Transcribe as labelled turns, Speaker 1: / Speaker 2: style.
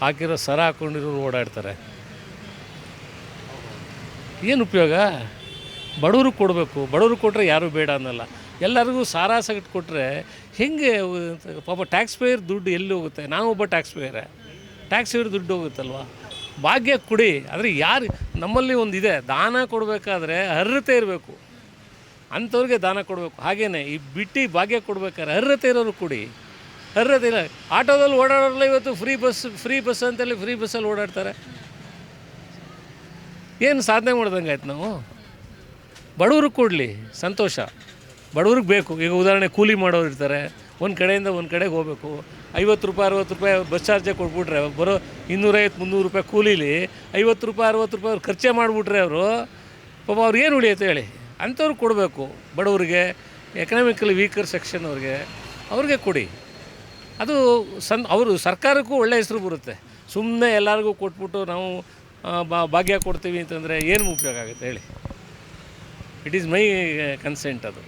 Speaker 1: ಹಾಕಿರೋ ಸರ ಹಾಕೊಂಡಿರೋರು ಓಡಾಡ್ತಾರೆ. ಏನು ಉಪಯೋಗ? ಬಡವ್ರಿಗೆ ಕೊಡಬೇಕು. ಬಡವ್ರಿಗೆ ಕೊಟ್ಟರೆ ಯಾರೂ ಬೇಡ ಅನ್ನಲ್ಲ. ಎಲ್ಲರಿಗೂ ಸಾರಾ ಸಗಟ್ ಕೊಟ್ಟರೆ ಹೆಂಗೆ ಪಾಪ ಟ್ಯಾಕ್ಸ್ ಪೇಯರ್ ದುಡ್ಡು ಎಲ್ಲಿ ಹೋಗುತ್ತೆ? ನಾವು ಒಬ್ಬ ಟ್ಯಾಕ್ಸ್ ಪೇಯರೇ ಟ್ಯಾಕ್ಸ್ ಪೇಯರ್ ದುಡ್ಡು ಹೋಗುತ್ತಲ್ವ? ಭಾಗ್ಯ ಕೊಡಿ. ಆದರೆ ಯಾರು ನಮ್ಮಲ್ಲಿ ಒಂದು ಇದೆ. ದಾನ ಕೊಡಬೇಕಾದ್ರೆ ಅರ್ಹತೆ ಇರಬೇಕು. ಅಂಥವ್ರಿಗೆ ದಾನ ಕೊಡಬೇಕು. ಹಾಗೇನೆ ಈ ಬಿಟ್ಟು ಭಾಗ್ಯ ಕೊಡಬೇಕಾದ್ರೆ ಅರ್ಹತೆ ಇರೋರು ಕೊಡಿ. ಅರ್ಹತೆ ಇಲ್ಲ ಆಟೋದಲ್ಲಿ ಓಡಾಡೋರಲ್ಲ ಇವತ್ತು ಫ್ರೀ ಬಸ್ ಫ್ರೀ ಬಸ್ ಅಂತೇಳಿ ಫ್ರೀ ಬಸ್ಸಲ್ಲಿ ಓಡಾಡ್ತಾರೆ. ಏನು ಸಾಧನೆ ಮಾಡ್ದಂಗೆ ಆಯ್ತು ನಾವು? ಬಡವ್ರಿಗೆ ಕೊಡಲಿ, ಸಂತೋಷ. ಬಡವ್ರಿಗೆ ಬೇಕು. ಈಗ ಉದಾಹರಣೆ ಕೂಲಿ ಮಾಡೋರು ಇರ್ತಾರೆ. ಒಂದು ಕಡೆಯಿಂದ ಒಂದು ಕಡೆಗೆ ಹೋಗ್ಬೇಕು. ಐವತ್ತು ರೂಪಾಯಿ, ಅರವತ್ತು ರೂಪಾಯಿ ಬಸ್ ಚಾರ್ಜೇ ಕೊಟ್ಬಿಟ್ರೆ ಬರೋ ಇನ್ನೂರೈವತ್ತು, ಮುನ್ನೂರು ರೂಪಾಯಿ ಕೂಲಿಲಿ ಐವತ್ತು ರೂಪಾಯಿ, ಅರವತ್ತು ರೂಪಾಯಿ ಅವ್ರು ಖರ್ಚೆ ಮಾಡಿಬಿಟ್ರೆ ಅವರು, ಪಾಪ ಅವ್ರು ಏನು ಉಳಿಯುತ್ತೆ ಹೇಳಿ? ಅಂಥವ್ರು ಕೊಡಬೇಕು ಬಡವರಿಗೆ ಎಕನಾಮಿಕಲಿ ವೀಕರ್ ಸೆಕ್ಷನ್ ಅವ್ರಿಗೆ. ಅವ್ರಿಗೆ ಕೊಡಿ. ಅದು ಸನ್ ಅವರು ಸರ್ಕಾರಕ್ಕೂ ಒಳ್ಳೆ ಹೆಸರು ಬರುತ್ತೆ. ಸುಮ್ಮನೆ ಎಲ್ಲರಿಗೂ ಕೊಟ್ಬಿಟ್ಟು ನಾವು ಭಾಗ್ಯ ಕೊಡ್ತೀವಿ ಅಂತಂದರೆ ಏನು ಉಪಯೋಗ ಆಗುತ್ತೆ ಹೇಳಿ? ಇಟ್ ಈಸ್ ಮೈ ಕನ್ಸೆಂಟ್ ಅದು.